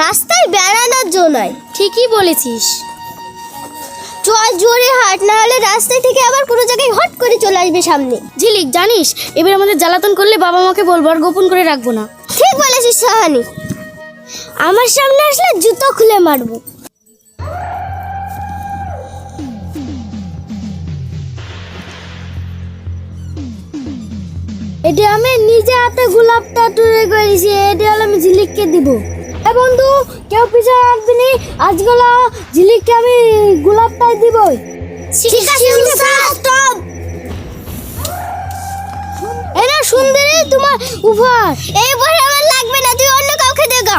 রাস্তায় বেড়ানোর জন্যই। ঠিকই বলেছিস। চল জোরে হাট না হলে রাস্তায় থেকে আবার কোনো জায়গায় হট করে চলে আসবে সামনে। ঝিলিক জানিস এবার আমাদের জ্বালাতন করলে বাবা মাকে বলব আর গোপন করে রাখব না। ঠিক বলেছিস সাহানি। আমার সামনে আসলে জুতো খুলে মারবো। এটা আমি নিজে হাতে গোলাপটা তৈরি করেছি এটা হলো আমি ঝিলিককে দিব। এ বন্ধু কেউ পিছনে আসবি নি। আজকাল ঝিলিককে আমি গোলাপটাই দিব ঠিক আছে স্টপ! এটা সুন্দরী তোমার উপহার। এই উপহার আমার লাগবে না তুই অন্য কাউকে দেগা।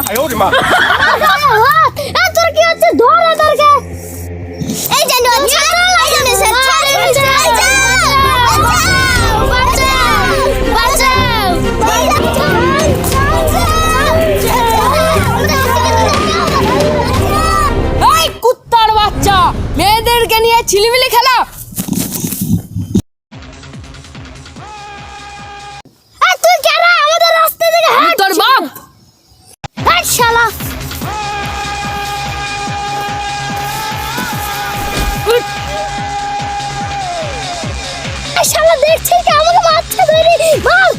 ছিলিমিলি খেলা। তুই কেন আমাদের রাস্তা থেকে আমি তোর বাপ। হাট শালা। শালা দেখছিস কি আমাকে মারছে ধরে? মার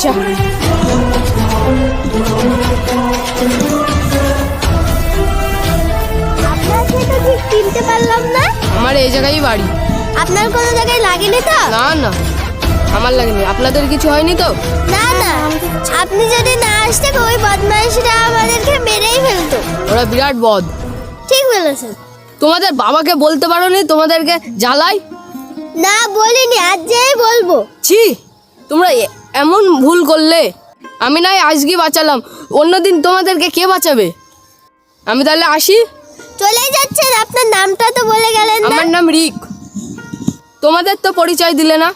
চা পারলাম না? আমার এই জায়গায় বাড়ি। আপনার কোনো জায়গায় লাগেনি তো? না না। আমার লাগেনি। আপনাদের কিছু হয়নি তো? না না। আপনি যদি না আসতেন ওই বদমাইশরা আমাদেরকে মেরেই ফেলতো। ওরা বিরাট বদ। ঠিক বলেছেন। তোমাদের বাবাকে বলতে পারোনি? তোমাদেরকে জ্বালাই? না বলিনি। আজ যেই বলব। ছি! তোমরা এমন ভুল করলে আমি নাই আজকে বাঁচালাম অন্যদিন তোমাদেরকে কে বাঁচাবে? আমি তাহলে আসি? চলে যাচ্ছেন আপনার নামটা তো বলে গেলেন না। আমার নাম রিক। তোমাদের তো পরিচয় দিলে না?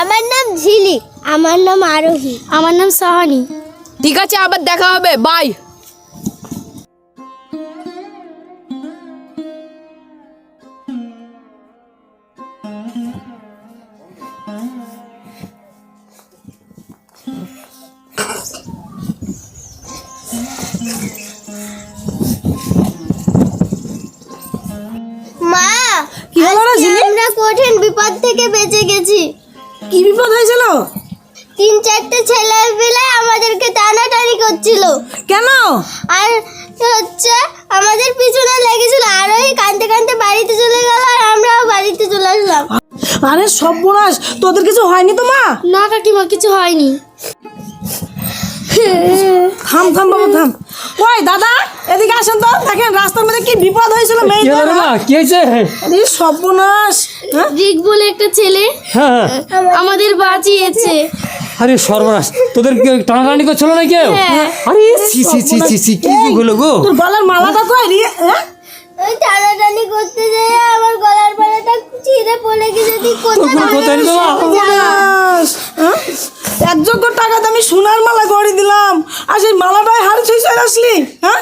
আমার নাম ঝিলি আমার নাম আরোহী। আমার নাম সাহানি। ঠিক আছে আবার দেখা হবে বাই বিপদ থেকে বেঁচে গেছি। কি বিপদ হয়েছিল? তিন চারটে ছেলে পেলে আমাদেরকে টানাটানি করছিল। কেন? আর হচ্ছে আমাদের পিছনে লেগেছিল আরোহী কানতে কানতে বাড়িতে চলে গেল আর আমরাও বাড়িতে চলে আসলাম। আরে সর্বনাশ তোদের কিছু হয়নি তো মা? না কাকিমা কিছু হয়নি। থাম থাম বাবা থাম। ওই দাদা এদিকে আসেন তো দেখেন রাস্তার মধ্যে কি বিপদ হয়েছিল কি হয়েছে? সর্বনাশ হ্যাঁ? রিক বলে একটা ছেলে হ্যাঁ আমাদের বাঁচিয়েছে। আরে সর্বনাশ তোদের কেউ টানাটানি করছিল না কেউ? আরে সি সি সি সি সি কি হলো গো? তোর গলার মালাটা কই রে? হ্যাঁ? ওই টানাটানি করতে যেয়ে আমার গলার মালাটা ছিঁড়ে পড়ে গেছে। তুই কোথায় কোথায় নেই বাবা? হ্যাঁ? এক যোগ্য টাকাতে আমি সোনার মালা করে দিলাম। আর সেই মালাটাই হার ছুঁই চলে আসলি হ্যাঁ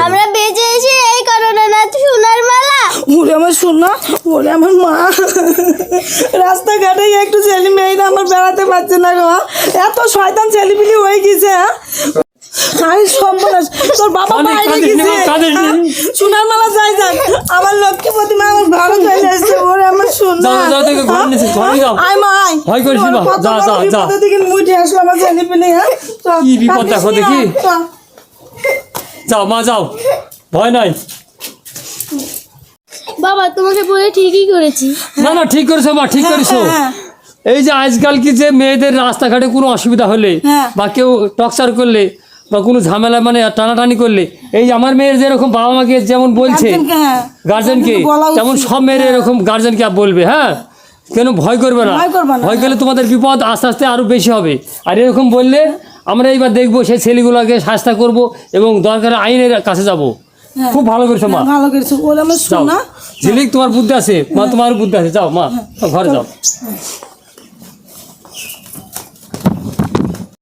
আমরা বেঁচে এসে এই কারণে না সোনার মালা ওরে আমার সোনা ওরে আমার মা রাস্তাঘাটে একটু ছেলে মেয়েরা আমার বেড়াতে পারছে না গো এত শয়তান ছেলেপিলি হয়ে গেছে হ্যাঁ আরে সর্বনাশ তোর বাবা বাইরে গেছে মা, কাঁদিস নি। হ্যাঁ? সোনার মালা যাই যাক আমার লক্ষ্মী প্রতিমা আমার ভালো চলে আসছে ওরে আমার সোনা। আয় মা আয় ভয় করিস না, যা, যা, যা। দিকে মুঠে আসলো আমার ছেলেপিলি হ্যাঁ কি বিপদ দেখো দেখি। যাও মা যাও। ভয় নাই। বাবা তোমাকে বলে ঠিকই করেছি। না না ঠিক করেছ মা ঠিক করেছ। হ্যাঁ। এই যে আজকাল কি যে মেয়েদের রাস্তাঘাটে কোনো অসুবিধা হলে হ্যাঁ। বা কেউ টকচার করলে বা কোনো ঝামেলা মানে টানাটানি করলে এই আমার মেয়ের যেরকম বাবা মাকে যেমন বলছে গার্জেনকে, হ্যাঁ। তেমন সব মেয়ের এরকম গার্জেনকে বলবে হ্যাঁ? কেন ভয় করবে না? ভয় করবে না, ভয় করলে তোমাদের বিপদ আস্তে আস্তে আরও বেশি হবে। আর এরকম বললে আমরা এইবার দেখব সেই ছেলেগুলোকে শাস্তা করব এবং দরকার আইনের কাছে যাব। খুব ভালো করেছ মা। ভালো করেছ। ওরা যাও। ঝিলিক তোমার বুদ্ধি আছে? মা তোমার বুদ্ধি আছে। যাও মা ঘরে যাও।